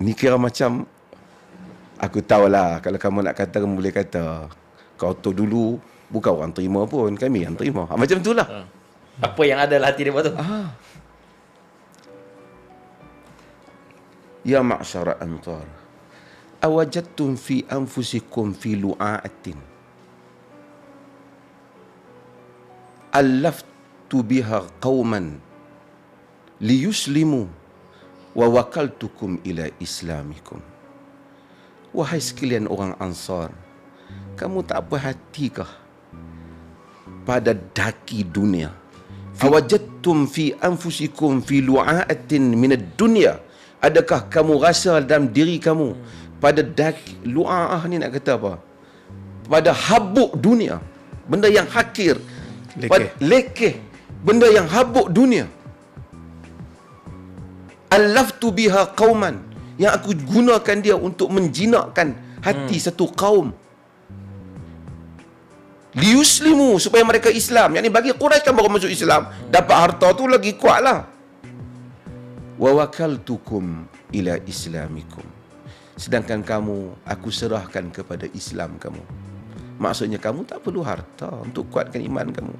Ni kira macam aku tahulah kalau kamu nak kata kamu boleh kata kau tu dulu bukan orang terima pun kami yang terima. Ha, macam itulah. Ha. Apa yang ada dalam hati dia tu? Ah. Ya ma'syara antar. Awajadtum fi anfusikum fi lu'atin. Allaftu biha qauman liyuslimu wa wakaltukum ila islamikum. Wahai sekalian orang Ansar, kamu tak berhatikah pada daki dunia? Awajadtum fi anfusikum fi lu'atin min ad-dunya? Adakah kamu rasa dalam diri kamu pada daki lu'ah ni nak kata apa? Pada habuk dunia, benda yang hakir, Lekeh. Lekeh, benda yang habuk dunia. Alaftu biha qauman yang aku gunakan dia untuk menjinakkan hati hmm. satu kaum liuslimu supaya mereka Islam. Yang ni bagi Quraisy kan baru masuk Islam, dapat harta tu lagi kuatlah. Wa wakaltukum ila islamikum. Sedangkan kamu aku serahkan kepada Islam kamu. Maksudnya kamu tak perlu harta untuk kuatkan iman kamu.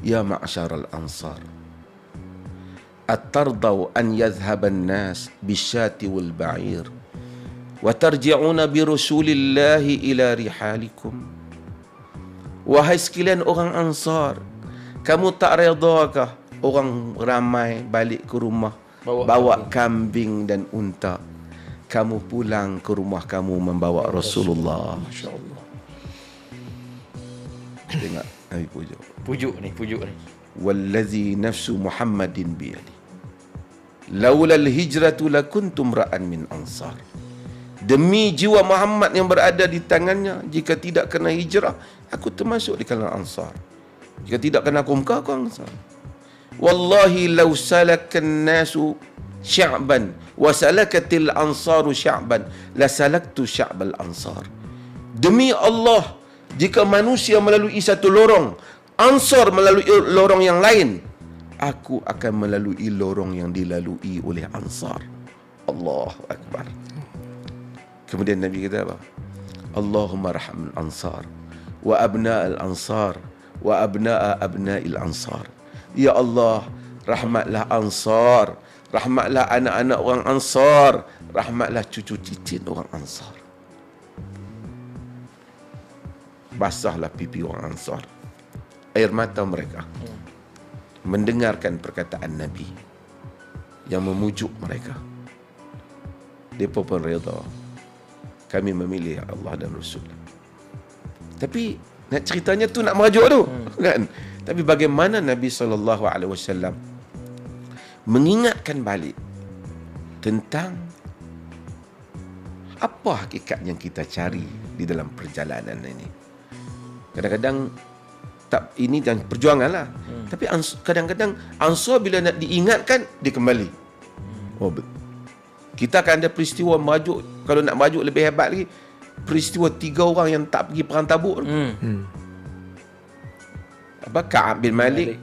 Ya ma'syaral ansar. أترضوا أن يذهب الناس بالشاة والبعير وترجعون برسول الله إلى رحالكم. وهي سكيلين أغن أنصار كمو تأرضوك أغن رامي بالي كرومة بوا كامبين دان أنت كمو بولان كرومة كمو من بوا رسول الله. ما شاء الله. Tengok Nabi pujuk Pujuk ni Pujuk ni Wallazi nafsu Muhammadin biyadi Laula al-hijratu lakuntum ra'an min ansar. Demi jiwa Muhammad yang berada di tangannya, jika tidak kena hijrah, aku termasuk di kalangan ansar. Jika tidak kena aku muka, aku ansar. Wallahi law salakan nasu sya'ban wa salakatil ansaru sya'ban la salaktu sya'bal ansar. Demi Allah, jika manusia melalui satu lorong, ansar melalui lorong yang lain, aku akan melalui lorong yang dilalui oleh ansar. Allahu Akbar. Kemudian Nabi kata apa? Allahumma rahman ansar wa abna al-ansar wa abna abna'il ansar. Ya Allah, rahmatlah ansar, rahmatlah anak-anak orang ansar, rahmatlah cucu cicit orang ansar. Basahlah pipi orang ansar. Air mata mereka. Mendengarkan perkataan Nabi yang memujuk mereka. Mereka pun reda. Kami memilih Allah dan Rasul. Tapi nak ceritanya tu nak merajuk tu kan. Tapi bagaimana Nabi sallallahu alaihi wasallam mengingatkan balik tentang apa hakikat yang kita cari di dalam perjalanan ini. Kadang-kadang tak ini dan perjuangan lah. Hmm. Tapi kadang-kadang ansur bila nak diingatkan dia kembali. Oh, bet- kita akan ada peristiwa merajuk kalau nak merajuk lebih hebat lagi peristiwa tiga orang yang tak pergi perang Tabuk. Hmm. Hmm. Apa Ka'ab bin Malik,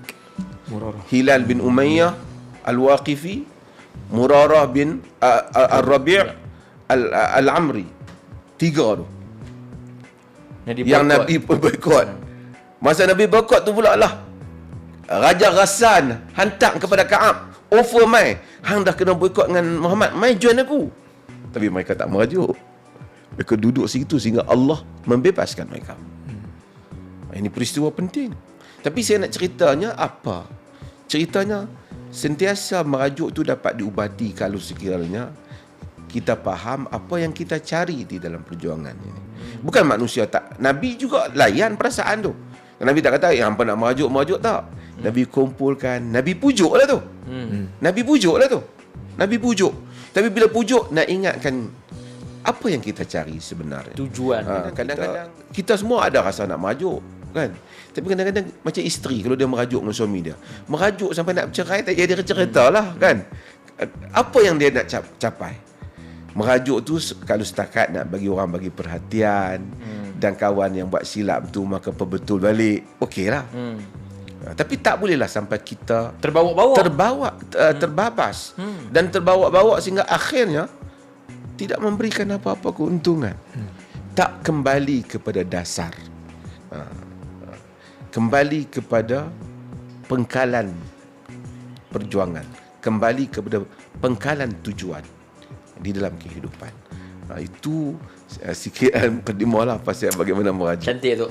Murarah. Hilal bin Umayyah, Al-Waqifi, Murarah bin uh, uh, Al-Rabi' Al- Al-Amri. Tiga tu. Yang, Yang. Nabi pun boykot. Masa Nabi boykot tu pula lah. Raja Ghassan hantar kepada Ka'ab. Offer mai. Hang dah kena boykot dengan Muhammad. Mai join aku. Tapi mereka tak merajuk. Mereka duduk situ sehingga Allah membebaskan mereka. Ini peristiwa penting. Tapi saya nak ceritanya apa? Ceritanya sentiasa merajuk tu dapat diubati kalau sekiranya kita faham apa yang kita cari di dalam perjuangan ini. Bukan manusia tak. Nabi juga layan perasaan tu. Nabi tak kata, yang apa nak merajuk, merajuk tak. Nabi kumpulkan, Nabi pujuk lah tu. Hmm. Nabi pujuk lah tu. Nabi pujuk. Tapi bila pujuk, nak ingatkan apa yang kita cari sebenarnya. Tujuan. Ha, kadang-kadang kita semua ada rasa nak merajuk kan. Tapi kadang-kadang macam isteri kalau dia merajuk dengan suami dia. Merajuk sampai nak bercerai tak jadi cerita lah kan. Apa yang dia nak cap- capai? Merajuk tu kalau setakat nak bagi orang bagi perhatian hmm. dan kawan yang buat silap tu maka perbetul balik. Okey lah. Hmm. Uh, tapi tak bolehlah sampai kita Terbawa-bawa. terbawa uh, terbabas Hmm. dan terbawa-bawa sehingga akhirnya tidak memberikan apa-apa keuntungan. Tak kembali kepada dasar. Uh, uh, kembali kepada pengkalan perjuangan, kembali kepada pengkalan tujuan di dalam kehidupan. Uh, itu uh, sikit uh, mukadimah lah pasal bagaimana merajuk. Cantik tu.